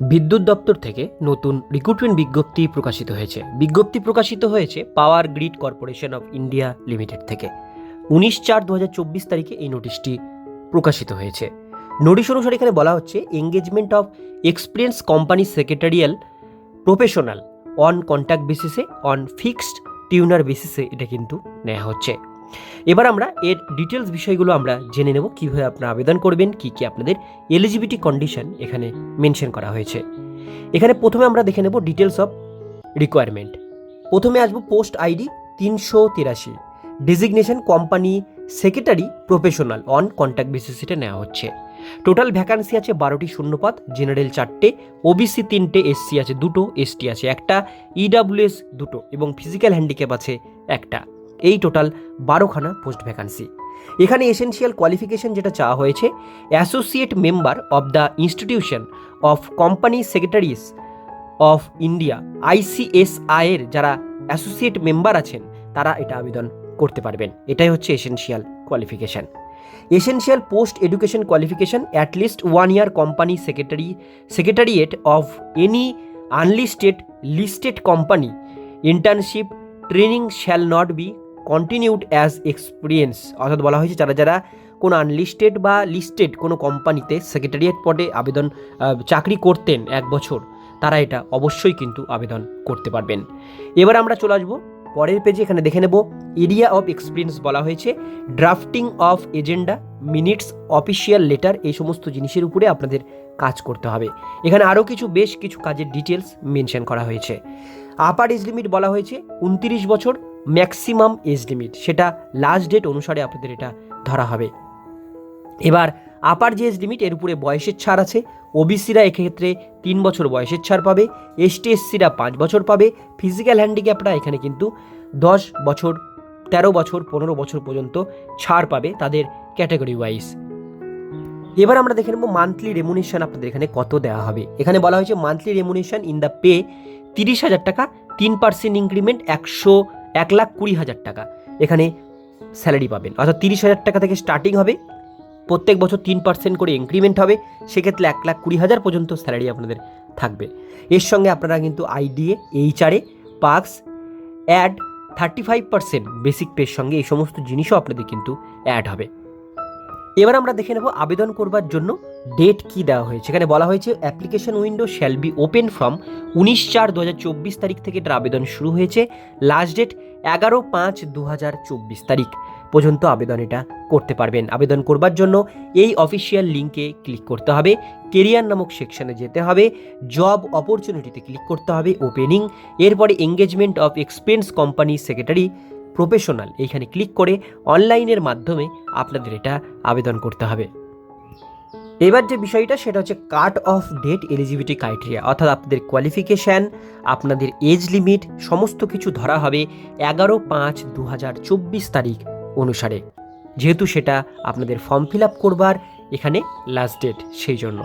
বিদ্যুৎ দপ্তর থেকে নতুন রিক্রুটমেন্ট বিজ্ঞপ্তি প্রকাশিত হয়েছে। বিজ্ঞপ্তি প্রকাশিত হয়েছে power grid corporation of India limited থেকে। উনিশ চার দু তারিখে এই নোটিশটি প্রকাশিত হয়েছে। নোটিশ অনুসারে এখানে বলা হচ্ছে engagement of experience company secretarial professional on contact বেসিসে অন ফিক্সড টিউনার বেসিসে এটা কিন্তু নেওয়া হচ্ছে। এবার আমরা এর ডিটেলস বিষয়গুলো আমরা জেনে নেব, কীভাবে আপনারা আবেদন করবেন, কী কী আপনাদের এলিজিবিলিটি কন্ডিশন এখানে মেনশন করা হয়েছে। এখানে প্রথমে আমরা দেখে নেব ডিটেলস অফ রিকোয়ারমেন্ট প্রথমে আসব পোস্ট আইডি তিনশো তিরাশি। Designation company secretary professional on contact basis এটা নেওয়া হচ্ছে। টোটাল ভ্যাকান্সি আছে বারোটি শূন্যপাত জেনারেল চারটে ওবিসি তিনটে এসসি আছে দুটো এসটি আছে একটা ইডাব্লিউএস দুটো এবং ফিজিক্যাল হ্যান্ডিক্যাপ আছে একটা। এই টোটাল বারোখানা পোস্ট ভ্যাকান্সি এখানে এসেনশিয়াল কোয়ালিফিকেশন যেটা চাওয়া হয়েছে associate member of the institution of company secretaries of India ICSI এর যারা অ্যাসোসিয়েট মেম্বার আছেন, তারা এটা আবেদন করতে পারবেন। এটাই হচ্ছে essential qualification essential post education qualification at least one year company secretary secretariat of any unlisted listed company internship training shall not be continued as experience অর্থাৎ বলা হয়েছে যারা যারা কোনো আনলিস্টেড বা লিস্টেড কোনো কোম্পানিতে সেক্রেটারিয়েট পদে আবেদন চাকরি করতেন এক বছর, তারা এটা অবশ্যই কিন্তু আবেদন করতে পারবেন। এবার আমরা চলে আসব পরের পেজে এখানে দেখে নেব এরিয়া অফ এক্সপিরিয়েন্স বলা হয়েছে drafting of agenda minutes official letter এই সমস্ত জিনিসের উপরে আপনাদের কাজ করতে হবে। এখানে আরও কিছু, বেশ কিছু কাজের ডিটেলস মেনশন করা হয়েছে। আপার এজ লিমিট বলা হয়েছে, উনত্রিশ বছর ম্যাক্সিমাম এজ লিমিট। সেটা লাস্ট ডেট অনুসারে আপনাদের এটা ধরা হবে। এবার আপার যে এজ লিমিট এর উপরে বয়সের ছাড় আছে। ওবিসিরা এক্ষেত্রে তিন বছর বয়সের ছাড় পাবে। এসটি এসসিরা পাঁচ বছর পাবে। ফিজিক্যাল হ্যান্ডিক্যাপরা এখানে কিন্তু দশ বছর, তেরো বছর, পনেরো বছর পর্যন্ত ছাড় পাবে তাদের ক্যাটাগরি ওয়াইজ এবার আমরা দেখে নেব মান্থলি রেমুনেশন আপনাদের এখানে কত দেওয়া হবে। এখানে বলা হয়েছে monthly remuneration in the pay তিরিশ হাজার টাকা, তিন পার্সেন্ট ইনক্রিমেন্ট একশো এক লাখ কুড়ি হাজার টাকা। এখানে স্যালারি পাবেন। অর্থাৎ তিরিশ হাজার টাকা থেকে স্টার্টিং হবে। প্রত্যেক বছর তিন পার্সেন্ট করে ইনক্রিমেন্ট হবে। সেক্ষেত্রে এক লাখ কুড়ি হাজার পর্যন্ত স্যালারি আপনাদের থাকবে। এর সঙ্গে আপনারা কিন্তু IDA HRA perks, add thirty five percent basic পের সঙ্গে এই সমস্ত জিনিসও আপনাদের কিন্তু অ্যাড হবে। এবার আমরা দেখে নেব আবেদন করবার জন্য ডেট কি দেওয়া হয়েছে? এখানে বলা হয়েছে application window shall be open from উনিশ চার দু তারিখ থেকে এটার আবেদন শুরু হয়েছে। লাস্ট ডেট এগারো পাঁচ দু তারিখ পর্যন্ত আবেদন এটা করতে পারবেন। আবেদন করবার জন্য এই অফিসিয়াল লিঙ্কে ক্লিক করতে হবে। কেরিয়ার নামক সেকশনে যেতে হবে। জব অপরচুনিটিতে ক্লিক করতে হবে ওপেনিং এরপরে engagement of expense company secretary professional এইখানে ক্লিক করে অনলাইনের মাধ্যমে আপনাদের এটা আবেদন করতে হবে। এবার যে বিষয়টা, সেটা হচ্ছে cut off date eligibility criteria অর্থাৎ আপনাদের কোয়ালিফিকেশান আপনাদের এজ লিমিট সমস্ত কিছু ধরা হবে এগারো পাঁচ দু তারিখ অনুসারে। যেহেতু সেটা আপনাদের ফর্ম ফিল আপ করবার এখানে লাস্ট ডেট সেই জন্য।